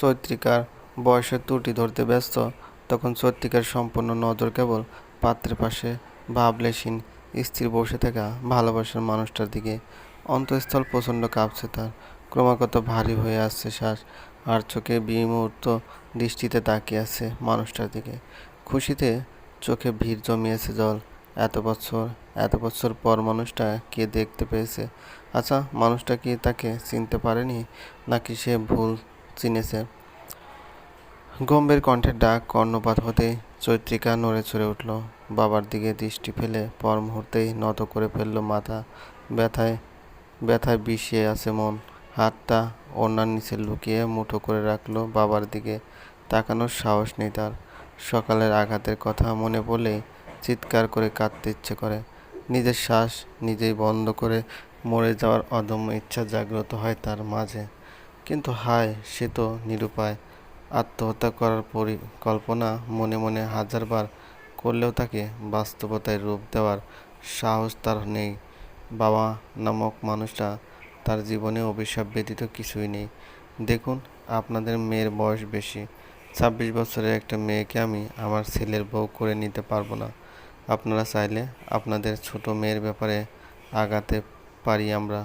চৈত্রিকার বয়সের ত্রুটি ধরতে ব্যস্ত, তখন চৈত্রিকার সম্পূর্ণ নজর কেবল পাত্রের পাশে ভাবলেশীন স্থির বসে থাকা ভালোবাসার মানুষটার দিকে। অন্তঃস্থল প্রচণ্ড কাঁপছে তার। ক্রমাগত ভারী হয়ে আসছে শ্বাস আর চোখে বিমূর্ত দৃষ্টিতে তাকিয়ে আছে মানুষটার দিকে। খুশিতে চোখে ভিড় জমিয়েছে জল। এত বছর এত বছর পর মানুষটা কে দেখতে পেয়েছে? আচ্ছা মানুষটা কি তাকে চিনতে পারেনি? নাকি সে ভুল চিনেছে। গম্ভীর কণ্ঠের ডাক, কর্ণপাত হতেই চৈত্রিকা নড়ে চড়ে উঠল। বাবার দিকে দৃষ্টি ফেলে পর মুহূর্তেই নত করে ফেলল মাথা। ব্যথায় ব্যথায় বিষিয়ে আছে মন। হাতটা ওনার নিচে লুকিয়ে মুঠো করে রাখল বাবার দিকে। তাকানোর সাহস নেই তার। সকালের আঘাতের কথা মনে পড়লেই চিৎকার করে কাঁদতে ইচ্ছে করে। নিজের শ্বাস নিজেই বন্ধ করে মরে যাওয়ার অদম্য ইচ্ছা জাগ্রত হয় তার মাঝে। কিন্তু হায়, সে তো নিরুপায়। আত্মহত্যা করার পরিকল্পনা মনে মনে হাজারবার করলেও তাকে বাস্তবতায় রূপ দেওয়ার সাহস তার নেই। বাবা নামক মানুষটা তার জীবনে অভিশাপ ব্যতীত কিছুই নেই। দেখুন, আপনাদের মেয়ের বয়স বেশি। ছাব্বিশ বছরের একটা মেয়েকে আমি আমার ছেলের বউ করে নিতে পারব না। আপনারা চাইলে আপনাদের ছোট মেয়ের ব্যাপারে আগাতে পারি আমরা।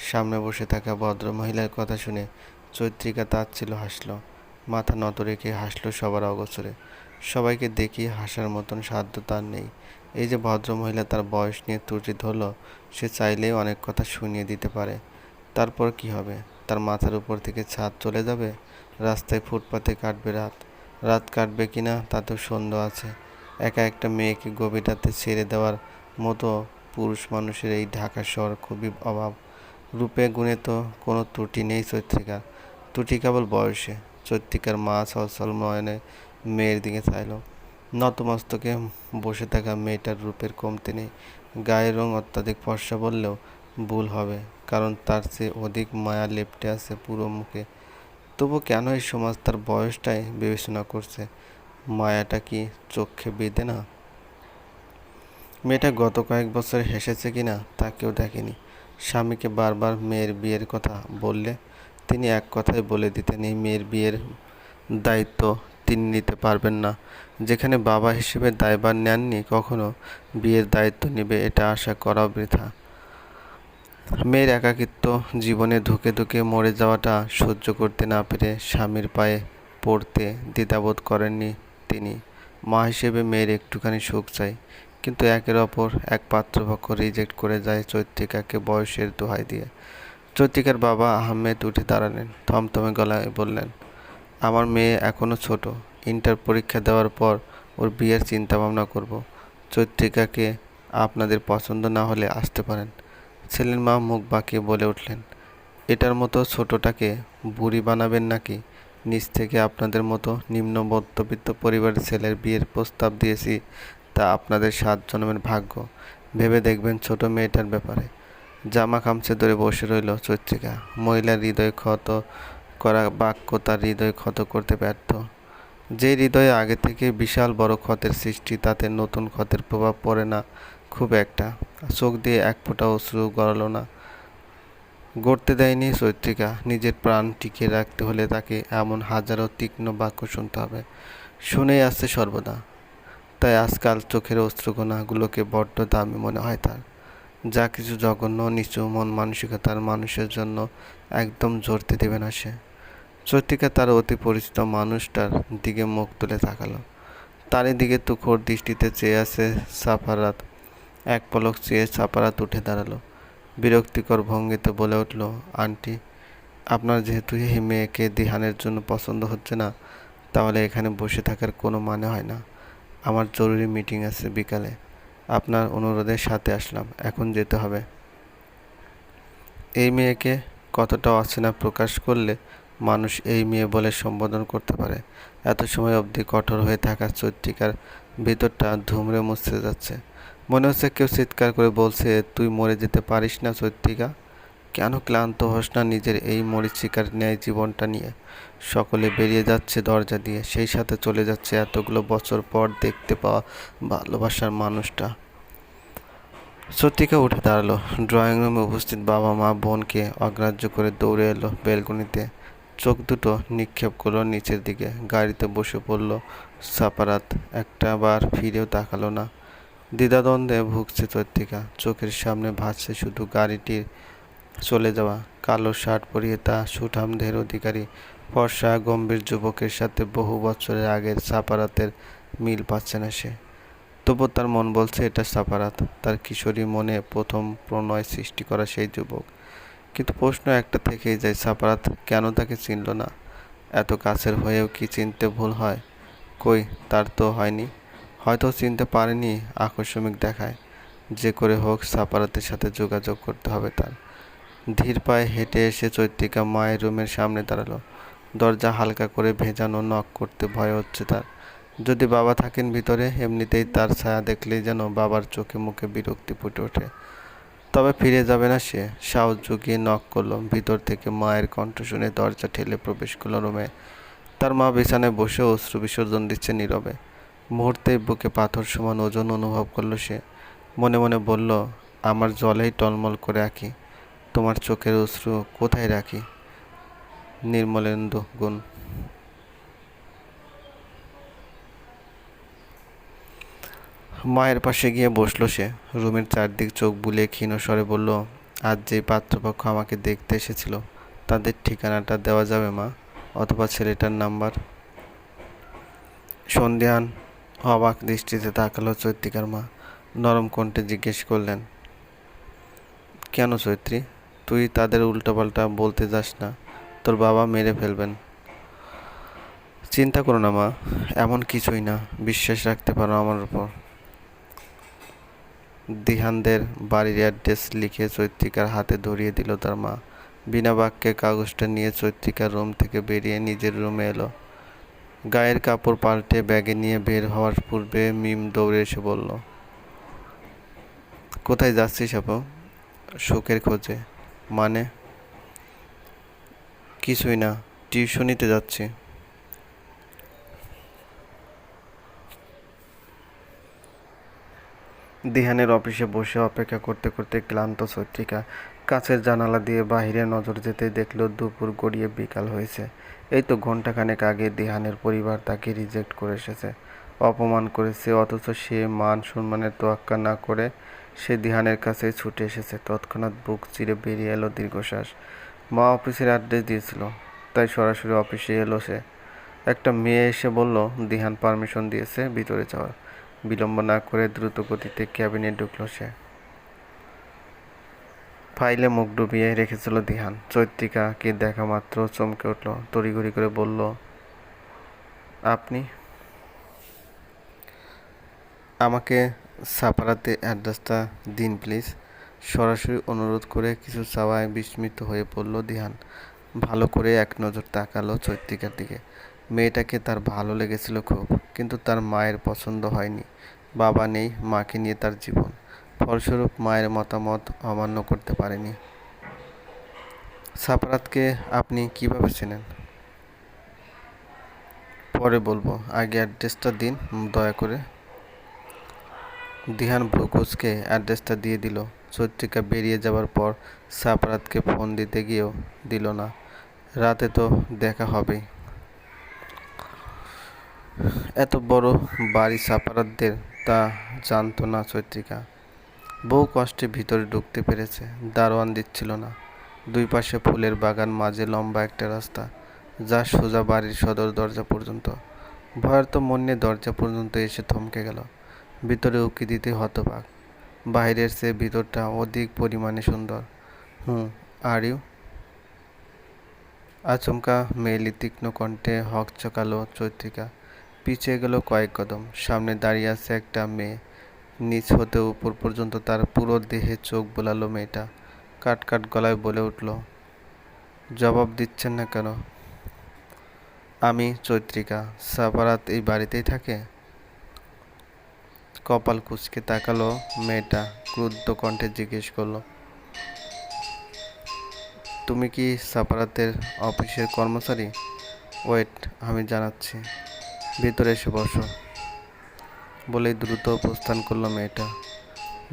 সামনে বসে থাকা ভদ্র মহিলার কথা শুনে চৈত্রিকা তাচ্ছিল হাসলো। মাথা নত রেখে হাসলো সবার অগোচরে। সবাইকে দেখি হাসার মতন সাধ্য তার নেই। এই যে ভদ্র মহিলা তার বয়স নিয়ে ত্রুটি ধরল, সে চাইলেই অনেক কথা শুনিয়ে দিতে পারে। তারপর কি হবে? তার মাথার উপর থেকে ছাদ চলে যাবে? রাস্তায় ফুটপাতে কাটবে রাত। রাত কাটবে কি কিনা তাতেও সন্দেহ আছে। একা একটা মেয়েকে গভীর রাতে ছেড়ে দেওয়ার মতো পুরুষ মানুষের এই ঢাকা শহর খুবই অভাব। রূপে গুণে তো কোনো ত্রুটি নেই চৈত্রিকার ত্রুটি কেবল বয়সে। চৈত্রিকার মা সচল নয়নে মেয়ের দিকে চাইল। নতমস্তকে বসে থাকা মেয়েটার রূপের কমতি নেই। গায়ের রং অত্যাধিক ফর্সা বললেও ভুল হবে, কারণ তার চেয়ে অধিক মায়া লেপটে আছে পুরো মুখে। তবু কেন এই সমাজ তার বয়সটাই বিবেচনা করছে? মায়াটা কি চোখে বেঁধে না? মেয়েটা গত কয়েক বছর হেসেছে কিনা তা কেউ দেখেনি। স্বামীকে বারবার মেয়ের বিয়ের কথা বললে তিনি এক কথায় বলে দিতেন, এই মেয়ের বিয়ের দায়িত্ব তিনি নিতে পারবেন না। যেখানে বাবা হিসেবে দায়ভার নেননি, কখনো বিয়ের দায়িত্ব নেবে এটা আশা করা বৃথা। মেয়ের একাকিত্ব জীবনে ধুকে ধুকে মরে যাওয়াটা সহ্য করতে না পেরে স্বামীর পায়ে পড়তে দ্বিধাবোধ করেননি তিনি। মা হিসেবে মেয়ের একটুখানি সুখ চাই। কিন্তু একের অপর এক পাত্রপক্ষ রিজেক্ট করে যায় চৈত্রিকাকে বয়সের দোহাই দিয়ে। চৈত্রিকার বাবা আহমেদ উঠে দাঁড়ালেন, থমথমে গলায় বললেন, আমার মেয়ে এখনও ছোট ইন্টার পরীক্ষা দেওয়ার পর ওর বিয়ের চিন্তা ভাবনা করব। চৈত্রিকাকে আপনাদের পছন্দ না হলে আসতে পারেন। ছেলের মা মুখ বাঁকিয়ে বলে উঠলেন, এটার মতো ছোটটাকে বুড়ি বানাবেন নাকি? নিজ থেকে আপনাদের মতো নিম্ন মধ্যবিত্ত পরিবারের ছেলের বিয়ের প্রস্তাব দিয়েছি তা আপনাদের সাত জন্মের ভাগ্য। ভেবে দেখবেন ছোট মেয়েটার ব্যাপারে। জামা খামচে ধরে বসে রইল চৈত্রিকা। মহিলার হৃদয় ক্ষত করা বাক্য তার হৃদয় ক্ষত করতে ব্যর্থ। যে হৃদয়ে আগে থেকে বিশাল বড় ক্ষতের সৃষ্টি, তাতে নতুন ক্ষতের প্রভাব পড়ে না খুব একটা। চোখ দিয়ে এক ফোঁটা অশ্রু গড়ালো না। গড়তে দেয়নি চৈত্রিকা। নিজের প্রাণ টিকিয়ে রাখতে হলে তাকে এমন হাজারো তীক্ষ্ণ বাক্য শুনতে হবে। শুনেই আসছে সর্বদা। তাই আজকাল চোখের অশ্রুকণাগুলোকে বড্ড দামি মনে হয় তার। যা কিছু জঘন্য, নিচু মন মানসিকতার মানুষের জন্য একদম জড়তে দেবে না সে। চৈত্রিকা তার অতি পরিচিত মানুষটার দিকে মুখ তুলে তাকালো। তারই দিকে তুখোর দৃষ্টিতে চেয়ে আছে সাফারাত। এক পলক চেয়ে সাফারাত উঠে দাঁড়াল। বিরক্তিকর ভঙ্গিতে বলে উঠল, আন্টি, আপনার যেহেতু এই মেয়েকে দিহানের জন্য পছন্দ হচ্ছে না, তাহলে এখানে বসে থাকার কোনো মানে হয় না। আমার জরুরি মিটিং আছে বিকালে। আপনার অনুরোধের সাথে আসলাম, এখন যেতে হবে। এই মেয়েকে কতটা অচেনা প্রকাশ করলে মানুষ এই মেয়ে বলে সম্বোধন করতে পারে? এত সময় অবধি কঠোর হয়ে থাকা চৈত্রিকার ভিতরটা ধুমড়ে মুছতে যাচ্ছে। মনে হচ্ছে কেউ চিৎকার করে বলছে, তুই মরে যেতে পারিস না চৈত্রিকা। কেন ক্লান্ত হস না নিজের এই মরিচিকার ন্যায় জীবনটা নিয়ে? সকলে বেরিয়ে যাচ্ছে দরজা দিয়ে, সেই সাথে চলে যাচ্ছে এতগুলো বছর পর দেখতে পাওয়া ভালোবাসার মানুষটা। চত্রিকা উঠে দাঁড়াল ড্রয়িং রুমে উপস্থিত বাবা মা বোনকে অগ্রাহ্য করে দৌড়ে এলো বেলকনিতে। চোখ দুটো নিক্ষেপ করল নিচের দিকে, গাড়িতে বসে পড়ল সাপারাত, একটা বার ফিরেও তাকালো না। দ্বিধাদ্বন্দ্বে ভুগছে চৈত্রিকা, চোখের সামনে ভাসছে শুধু গাড়িটির চলে যাওয়া। কালো শার্ট পরিয়ে তা সুঠামদের অধিকারী। ফর্সা গম্ভীর যুবকের সাথে বহু বছরের আগের সাপারাতের মিল পাচ্ছে না সে। তবু তার মন বলছে, এটা সাপারাত। তার কিশোরী মনে প্রথম প্রণয় সৃষ্টি করা সেই যুবক। কিন্তু প্রশ্ন একটা থেকেই যায়, সাপারাত কেন তাকে চিনল না? এত কাছের হয়েও কি চিনতে ভুল হয়? কই, তার তো হয়নি। হয়তো চিনতে পারেনি, আকস্মিক দেখায়। যে করে হোক, সাপারাতের সাথে যোগাযোগ করতে হবে তার। ধীর পায়ে হেঁটে এসে চৈত্রিকা মায়ের রুমের সামনে দাঁড়াল। দরজা হালকা করে ভেজানো নক করতে ভয় হচ্ছে তার। যদি বাবা থাকেন ভিতরে, এমনিতেই তার ছায়া দেখলেই যেন বাবার চোখে মুখে বিরক্তি ফুটে ওঠে। তবে ফিরে যাবে না সে। সাহস জুগিয়ে নক করল। ভিতর থেকে মায়ের কণ্ঠ শুনে দরজা ঠেলে প্রবেশ করল রুমে। তার মা বিছানায় বসে অশ্রু বিসর্জন দিচ্ছে নীরবে। মুহূর্তে বুকে পাথর সমান ওজন অনুভব করল সে। মনে মনে বলল, আমার জলেই টলমল করে আঁকি। তোমার চোখের অশ্রু কোথায় রাখি? নির্মলেন্দু গুণ। মায়ের পাশে গিয়ে বসল সে। রুমের চারদিক চোখ বুলিয়ে ক্ষীণ স্বরে বলল, আজ যে পাত্রপক্ষ আমাকে দেখতে এসেছিল, তাদের ঠিকানাটা দেওয়া যাবে মা, অথবা ছেলেটার নাম্বার? সন্ধ্যান অবাক দৃষ্টিতে তাকালো চৈত্রিকার মা। নরম কণ্ঠে জিজ্ঞেস করলেন, কেন চৈত্রী? তুই তাদের উল্টোপাল্টা বলতে যাস না। তোর বাবা মেরে ফেলবেন। চিন্তা করো না মা, এমন কিছুই না। বিশ্বাস রাখতে পারো আমার উপর। দিহানদের বাড়ির অ্যাড্রেস লিখে চৈত্রিকার হাতে ধরিয়ে দিল তার মা। বিনা বাক্যে কাগজটা নিয়ে চৈত্রিকার রুম থেকে বেরিয়ে নিজের রুমে এলো। গায়ের কাপড় পাল্টে ব্যাগে নিয়ে বের হওয়ার পূর্বে মিম দৌড়ে এসে বলল, কোথায় যাচ্ছিস আপু? সুখের খোঁজে। মানে? কিছুই না, টিউশনিতে যাচ্ছি। দিহানের অফিসে বসে অপেক্ষা করতে করতে ক্লান্ত চৈত্রিকা কাছের জানালা দিয়ে বাহিরে নজর যেতে দেখল দুপুর গড়িয়ে বিকাল হয়েছে। এই তো ঘন্টাখানেক আগে দিহানের পরিবার তাকে রিজেক্ট করে এসেছে। অপমান করেছে, অথচ সে মান সম্মানের তোয়াক্কা না করে সে দিহানের কাছে ছুটে এসেছে। তৎক্ষণাৎ বুক চিরে বেরিয়ে এলো দীর্ঘশ্বাস। মা অফিসের অ্যাড্রেস দিয়েছিল, তাই সরাসরি অফিসে এলো সে। একটা মেয়ে এসে বলল, দিহান পারমিশন দিয়েছে ভিতরে যাওয়ার। বিলম্ব না করে দ্রুত গতিতে ক্যাবিনে ঢুকলো সে। ফাইলে মুখ ডুবিয়ে রেখেছিল দিহান। চৈত্রিকাকে দেখা মাত্র চমকে উঠল, তড়িঘড়ি করে বলল, আপনি? আমাকে সাপারাতে অ্যাড্রেসটা দিন, প্লিজ। সরাসরি অনুরোধ করে কিছু চাওয়ায় বিস্মিত হয়ে পড়ল দিহান। ভালো করে এক নজর তাকালো চৈত্রিকার দিকে। মেয়েটাকে তার ভালো লেগেছিল খুব, কিন্তু তার মায়ের পছন্দ হয়নি। বাবা নেই, মাকে নিয়ে তার জীবন। ফলস্বরূপ মায়ের মতামত অমান্য করতে পারেনি। সাপারাতকে আপনি কীভাবে চেনেন? পরে বলব। আগে অ্যাড্রেসটা দিন, দয়া করে। দিহান ব্রুকুসকে অ্যাড্রেসটা দিয়ে দিল। চৈত্রিকা বেরিয়ে যাওয়ার পর সাপারাতকে ফোন দিতে গিয়েও দিল না। রাতে তো দেখা হবেই। এত বড় বাড়ি সাপারাতদের তা জানতো না চৈত্রিকা বহু কষ্টে ভিতরে ঢুকতে পেরেছে, দারোয়ান দিচ্ছিল না। দুই পাশে ফুলের বাগান, মাঝে লম্বা একটা রাস্তা, যা সোজা বাড়ির সদর দরজা পর্যন্ত। ভয়ের তো মন দরজা পর্যন্ত এসে থমকে গেল। ভিতরে উকি দিতে হতবাক। বাইরের চেয়ে ভিতরটা অধিক পরিমাণে সুন্দর। Hmm, are you? আচমকা মেয়েলি তীক্ষ্ণ কণ্ঠে হক চকালো চৈত্রিকা। পিছিয়ে গেল কয়েক কদম। সামনে দাঁড়িয়ে আছে একটা মেয়ে। নিচ হতে উপর পর্যন্ত তার পুরো দেহে চোখ বোলালো মেয়েটা। কাট কাট গলায় বলে উঠল, জবাব দিচ্ছেন না কেন? আমি চৈত্রিকা সাপারাত এই বাড়িতেই থাকে? কপাল কুচকে তাকালো মেয়েটা, ক্রুদ্ধ কণ্ঠে জিজ্ঞেস করল, তুমি কি সাপারাতের অফিসের কর্মচারী? ওয়েট, আমি জানাচ্ছি। ভিতরে এসে বসো। বলেই দ্রুত প্রস্থান করল মেয়েটা।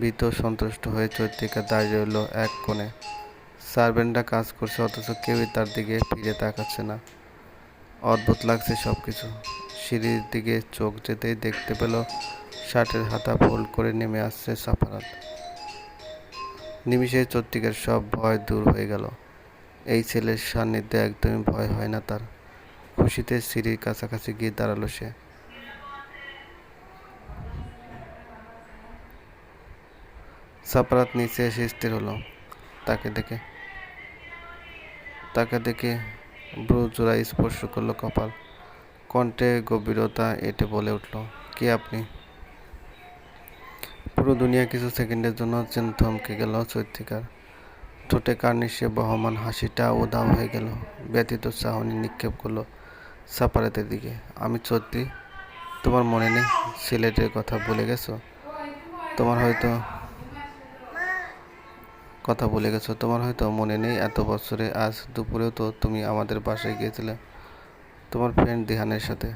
ভীত সন্তুষ্ট হয়ে চৈত্রিকা দাঁড়িয়ে রইল এক কোণে। সার্ভেন্টরা কাজ করছে, অথচ কেউই তার দিকে ফিরে তাকাচ্ছে না। অদ্ভুত লাগছে সব কিছু সিঁড়ির দিকে চোখ যেতেই দেখতে পেল শার্টের হাতা ফোল্ড করে নেমে আসছে সাফারাত। নিমিষে চত্রিকার সব ভয় দূর হয়ে গেল। এই ছেলের সান্নিধ্যে একদমই ভয় হয় না তার। খুশিতে সিঁড়ির কাছাকাছি গিয়ে দাঁড়াল সে। সাপারাত নিচে এসে স্থির হলো। তাকে দেখে তাকে দেখে ব্রু জোড়া স্পর্শ করল কপাল। কণ্ঠে গভীরতা এটে বলে উঠল, কে আপনি? পুরো দুনিয়া কিছু সেকেন্ডের জন্য যেন থমকে গেল চৈত্রিকার। ঠোঁটে কার্নিশে বহমান হাসিটা উদাও হয়ে গেল, ব্যতীত চাহনি নিক্ষেপ করল সাপারাতের দিকে। আমি চৈত্রী তোমার মনে নেই? সিলেটের কথা বলে গেছো? তোমার হয়তো কথা বলে গেছো? তোমার হয়তো মনে নেই এত বছরে আজ দুপুরেও তো তুমি আমাদের বাসায় গিয়েছিলে। তোমার ফ্রেন্ড দিহানের সাথে।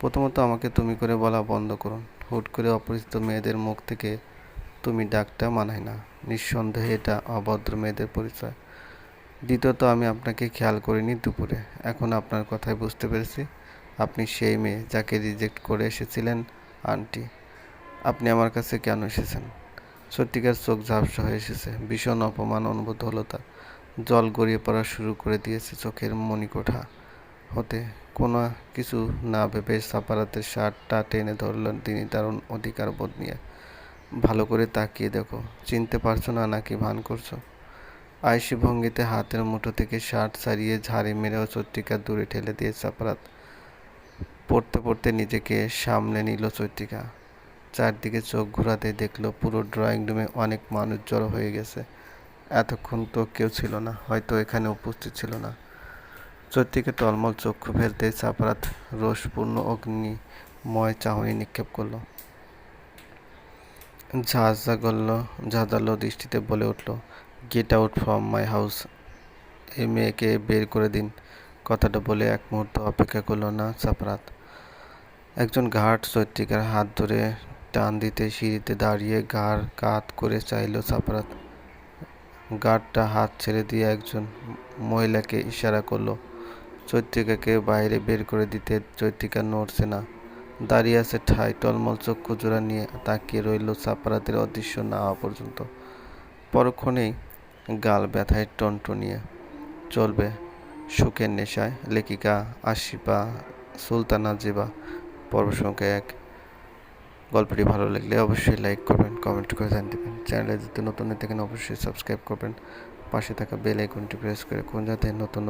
প্রথমত আমাকে তুমি করে বলা বন্ধ করুন। হুট করে অপরিচিত মেয়েদের মুখ থেকে তুমি ডাকটা মানায় না। নিঃসন্দেহে এটা অভদ্র মেয়েদের পরিচয়। দ্বিতীয়ত, আমি আপনাকে খেয়াল করিনি দুপুরে। এখন আপনার কথায় বুঝতে পেরেছি। আপনি সেই মেয়ে যাকে রিজেক্ট করে এসেছিলেন, আন্টি। আপনি আমার কাছে কেন এসেছেন? সত্যিকার চোখ ঝাপসা হয়ে এসেছে। ভীষণ অপমান অনুভূত হলো তার। জল গড়িয়ে পড়া শুরু করে দিয়েছে চোখের মণিকোঠা। হতে কোনো কিছু না ভেবে সাপারাতের শার্টটা টেনে ধরলেন তিনি দারুণ অধিকার বোধ নিয়ে। ভালো করে তাকিয়ে দেখো, চিনতে পারছ না নাকি ভান করছ? আয়সি ভঙ্গিতে হাতের মুঠো থেকে শার্ট ছাড়িয়ে ঝাড়ি মেরেও চৈত্রিকা দূরে ঠেলে দিয়ে সাপারাত পড়তে পড়তে নিজেকে সামলে নিল চৈত্রিকা চারদিকে চোখ ঘোরাতে দেখল পুরো ড্রয়িং রুমে অনেক মানুষ জড়ো হয়ে গেছে। এতক্ষণ তো কেউ ছিল না, হয়তো এখানে উপস্থিত ছিল না। চৈত্রিকে টলমল চক্ষু ফেলতে সাপারাত রোষপূর্ণ অগ্নিময় চাহনি নিক্ষেপ করল। ঝাঁঝা গল্ল, ঝাঁঝালো দৃষ্টিতে বলে উঠল get out from my house এই মেয়েকে বের করে দিন। কথাটা বলে এক মুহূর্ত অপেক্ষা করল না সাপারাত একজন ঘাট চৈত্রিকার হাত ধরে টান দিতে সিঁড়িতে দাঁড়িয়ে ঘাড় কাত করে চাইল সাপারাত গার্ডটা হাত ছেড়ে দিয়ে একজন মহিলাকে ইশারা করল চৈত্রিকাকে বাইরে বের করে দিতে চৈত্রিকা নড়ছে না। দাঁড়িয়ে আছে ঠাই টলমল চক্ষু জোড়া নিয়ে তাকিয়ে রইল সাপারাতের অদৃশ্য না হওয়া পর্যন্ত। পরক্ষণেই গাল ব্যথায় টনটনিয়ে চলবে সুখের নেশায়। লেখিকা আশিপা সুলতানা জেবা, পর্ব সংখ্যা এক। গল্পটি ভালো লাগলে অবশ্যই লাইক করবেন, কমেন্ট করে জানিয়ে দেবেন। চ্যানেলে যদি নতুন থাকেন, অবশ্যই সাবস্ক্রাইব করবেন। পাশে থাকা বেল আইকনটি প্রেস করে কোন যাতে নতুন